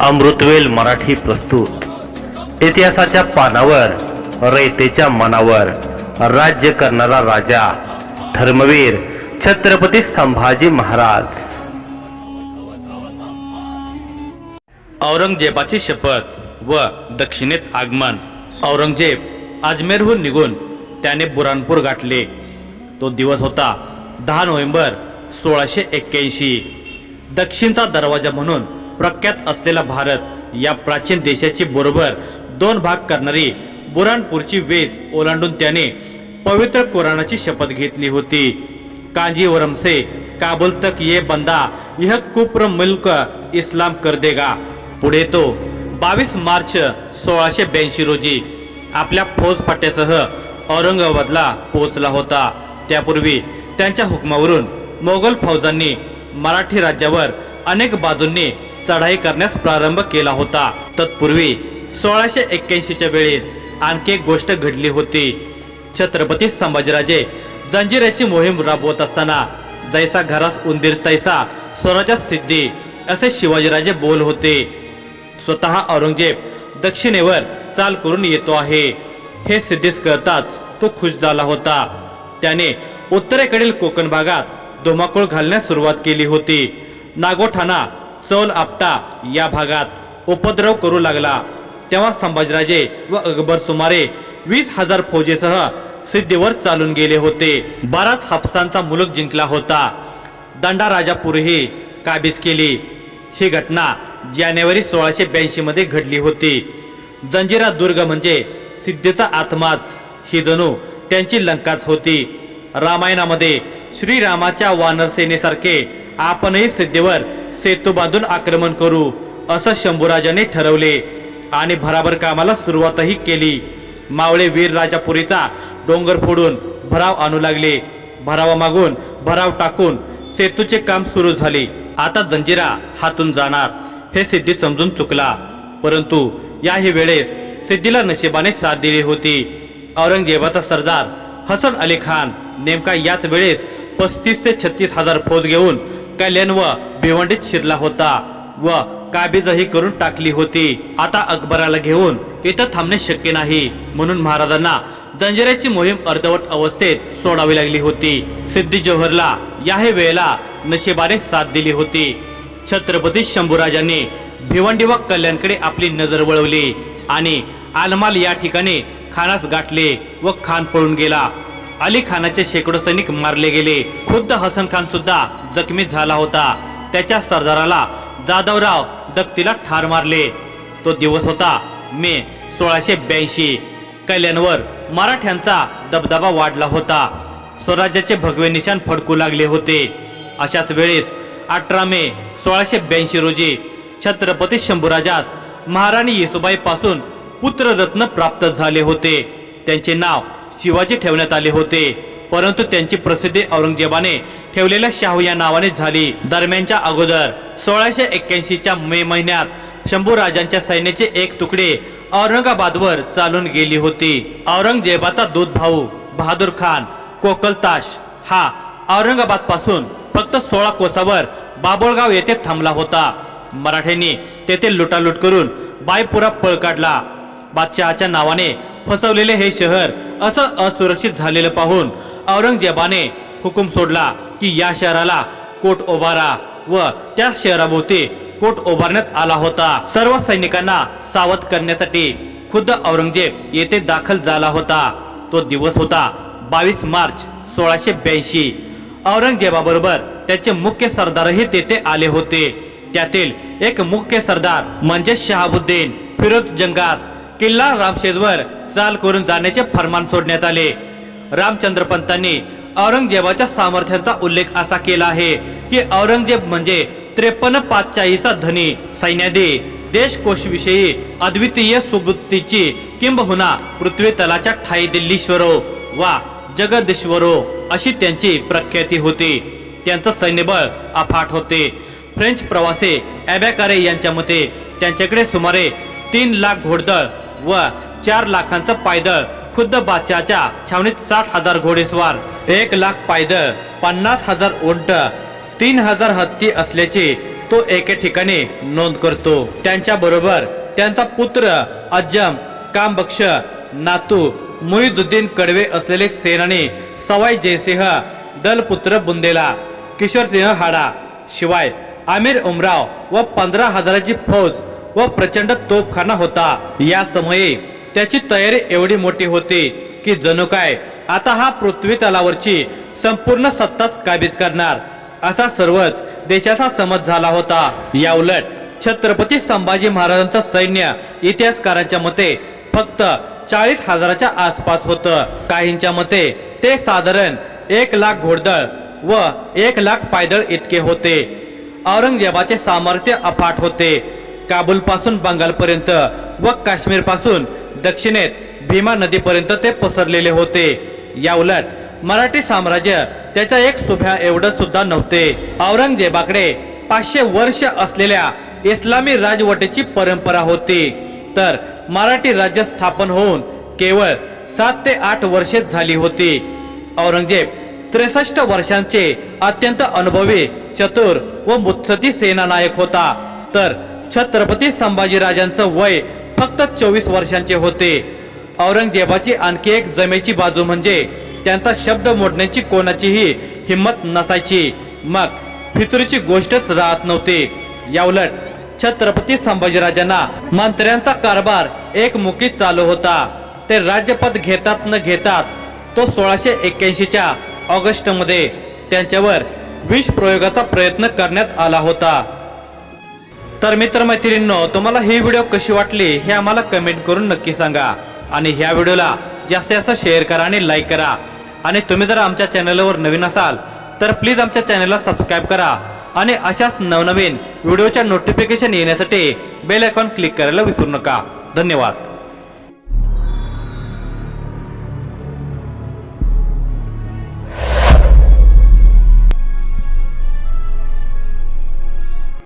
अमृतवेल मराठी प्रस्तुत. इतिहासाच्या पानावर रयतेच्या मनावर राज्य करणारा राजा धर्मवीर छत्रपती संभाजी महाराज. औरंगजेबाची शपथ व दक्षिणेत आगमन. औरंगजेब अजमेरहून निघून त्याने बुरानपूर गाठले. तो दिवस होता दहा नोव्हेंबर सोळाशे एक्क्याऐंशी. दक्षिणचा दरवाजा म्हणून प्रख्यात असलेला भारत या प्राचीन देशाची बरोबर दोन भाग करणारी बुरानपूरची वेस ओलांडून त्याने पवित्र कुराणाची शपथ घेतली होती. कांजीवरम से काबुल तक ये बंदा यह कुप्र मुल्क इस्लाम कर देगा. पुढे तो बावीस मार्च सोळाशे ब्याऐंशी रोजी आपल्या फौजफाट्यासह औरंगाबादला पोहोचला होता. त्यापूर्वी त्यांच्या हुकमावरून मोगल फौजांनी मराठी राज्यावर अनेक बाजूंनी चढाई करण्यास प्रारंभ केला होता. तत्पूर्वी सोळाशे एक्क्याऐंशीच्या वेळेस आणखी एक गोष्ट घडली होती. छत्रपती संभाजीराजे जंजिराची मोहीम राबवत असताना जैसा घरास उंदीर तैसा स्वराज्यात सिद्धी असे शिवाजीराजे बोल होते. स्वतः औरंगजेब दक्षिणेवर चाल करून येतो आहे. हे सिद्धीस करताच तो खुश झाला होता. त्याने उत्तरेकडील कोकण भागात धुमाकूळ घालण्यास सुरुवात केली होती. नागोठाणा चौल आपटा या भागात उपद्रव करू लागला. तेव्हा संभाजीराजे व अकबर सुमारे वीस हजार फौजेसह सिद्धीवर चालून गेले होते. बराच हापसांचा मुलक जिंकला होता. दंडा राजापूरही काबीज केली. ही घटना जानेवारी सोळाशे ब्याऐंशी मध्ये घडली होती. जंजिरा दुर्ग म्हणजे सिद्धेचा आत्माच. ही जणू त्यांची लंकाच होती. रामायणामध्ये श्रीरामाच्या वानर सेनेसारखे आपणही सिद्धेवर सेतू बांधून आक्रमण करू असं शंभूराजाने ठरवले. आणि भराभर कामाला सुरुवातही केली. मावळे वीर राजापुरीचा डोंगर फोडून भराव आणू लागले. भरावामागून भराव टाकून सेतूचे काम सुरू झाले. आता जंजिरा हातून जाणार हे सिद्धी समजून चुकला. परंतु याही वेळेस सिद्धीला नशिबाने साथ दिली होती. औरंगजेबाचा सरदार हसन अली खान नेमका याच वेळेस पस्तीस ते छत्तीस हजार फौज घेऊन कल्याण व भिवंडीत शिरला होता व काबीजही करून टाकली होती. आता अकबराला घेऊन इथं थांबणे शक्य नाही. म्हणून महाराजांना जंजिराची मोहीम अर्धवट अवस्थेत सोडावी लागली होती. सिद्धी जोहरला याही वेळेला नशिबाने साथ दिली होती. छत्रपती शंभूराजांनी भिवंडी व कल्याणकडे आपली नजर वळवली आणि आलमाल या ठिकाणी खानास गाठले व खान पळून गेला. अली खानाचे शेकडो सैनिक मारले गेले. खुद्द हसन खान सुद्धा जखमी झाला होता. त्याच्या सरदाराला जाधवराव दत्तीला ठार मारले. तो दिवस होता मे सोळाशे ब्याऐंशी. कल्याणवर मराठ्यांचा दबदबा वाढला होता. स्वराज्याचे भगवे निशाण फडकू लागले होते. अशाच वेळेस अठरा मे सोळाशे ब्याऐंशी रोजी छत्रपती शंभूराजास महाराणी येसुबाई पासून पुत्ररत्न प्राप्त झाले होते. त्यांचे नाव शिवाजी ठेवण्यात आले होते. परंतु त्यांची प्रसिद्धी औरंगजेबाने ठेवलेल्या शाहू या नावाने झाली. दरम्यानच्या अगोदर सोळाशे एक्क्याऐंशीच्या मे महिन्यात शंभू राजांच्या सैन्याचे एक तुकडे औरंगाबादवर चालून गेली होती. औरंगजेबाचा दूध भाऊ बहादूर खान कोकलताश हा औरंगाबादपासून फक्त सोळा कोसावर बाबुळगाव येथे थांबला होता. मराठ्यांनी तेथे लुटालूट करून बायपुरा पळ काढला. बादशहाच्या नावाने फसवलेले हे शहर असं असुरक्षित झालेलं पाहून औरंगजेबाने हुकूम सोडला की या शहराला कोट ओभारा व त्या शहराभोवती कोट उभारण्यात आला होता. सर्व सैनिकांना सावध करण्यासाठी खुद्द औरंगजेब येथे दाखल झाला होता. तो दिवस होता बावीस मार्च सोळाशे ब्याऐंशी. औरंगजेबाबरोबर त्याचे मुख्य सरदारही तेथे आले होते. त्यातील एक मुख्य सरदार म्हणजे शहाबुद्दीन फिरोज जंगास. किल्ला रामशेजवर चाल करून जाण्याचे फरमान सोडण्यात आले. रामचंद्र पंतांनी औरंगजेबाच्या सामर्थ्याचा उल्लेख असा केला आहे की औरंगजेब म्हणजे त्रेपन्न पातशाहीचा धनी सैन्यादी देशकोशविषयी अद्वितीय सुबुद्धीची किंबहुना पृथ्वी तलाच्या ठाई दिल्लीश्वरो वा जगदीश्वरो अशी त्यांची प्रख्याती होती. त्यांचं सैन्यबळ अफाट होते. फ्रेंच प्रवासी ॲबॅकारे यांच्या मते त्यांच्याकडे सुमारे तीन लाख घोडदळ व चार लाखांचं पायदळ खुद्द बादशाच्या छावणीत साठ हजार घोडेस्वार एक लाख पायदळ पन्नास हजार उंट तीन हजार हत्ती असल्याचे तो एके ठिकाणी नोंद करतो. त्यांच्या बरोबर त्यांचा पुत्र अज्जम कामबक्ष नातू मुईजुद्दीन कडवे असलेले सेनानी सवाई जयसिंह दलपुत्र बुंदेला किशोरसिंह हाडा शिवाय आमिर उमराव व पंधरा हजाराची फौज व प्रचंड तोफखाना होता. या समयी त्याची तयारी एवढी मोठी होती की जणू काय आता हा पृथ्वी तलावरची संपूर्ण सत्ताच काबीज करणार. असा सर्वच देशाचा समज झाला होता. या उलट छत्रपती संभाजी महाराजांचं सैन्य इतिहासकारांच्या मते फक्त चाळीस हजाराच्या आसपास होतं. काहींच्या मते ते साधारण एक लाख घोडदळ व एक लाख पायदळ इतके होते. औरंगजेबाचे सामर्थ्य अफाट होते. काबूल पासून बंगालपर्यंत व काश्मीरपासून दक्षिणेत भीमा नदीपर्यंत ते पसरलेले होते. या उलट मराठी साम्राज्य त्याच्या एक सुभ्या एवढं सुद्धा नव्हते. औरंगजेबाकडे पाचशे वर्ष असलेल्या इस्लामी राजवटीची परंपरा होती. तर मराठी राज्य स्थापन होऊन केवळ सात ते आठ वर्षेच झाली होती. औरंगजेब त्रेसष्ट वर्षांचे अत्यंत अनुभवी चतुर व मुत्सदी सेनानायक होता. तर छत्रपती संभाजीराजांचं वय फक्त चोवीस वर्षांचे होते. औरंगजेबाची आणखी एक जमेची बाजू म्हणजे त्यांचा शब्द मोडण्याची कोणाचीही हिंमत नसायची. मग फितुरीची गोष्टच राहत नव्हती. याउलट छत्रपती संभाजीराजांना मंत्र्यांचा कारभार एकमुखी चालू होता. ते राज्यपद घेतात न घेतात तो सोळाशे एक्क्याऐंशीच्या ऑगस्टमध्ये त्यांच्यावर विष प्रयोगाचा प्रयत्न करण्यात आला होता. तर मित्र मैत्रिणींनो तुम्हाला ही व्हिडिओ कशी वाटली हे आम्हाला कमेंट करून नक्की सांगा. आणि ह्या व्हिडिओला जास्तीत जास्त शेअर करा आणि लाईक करा. आणि तुम्ही जर आमच्या चॅनलवर नवीन असाल तर प्लीज आमच्या चॅनलला सबस्क्राईब करा. आणि अशाच नवनवीन व्हिडिओच्या नोटिफिकेशन येण्यासाठी बेल आयकॉन क्लिक करायला विसरू नका. धन्यवाद.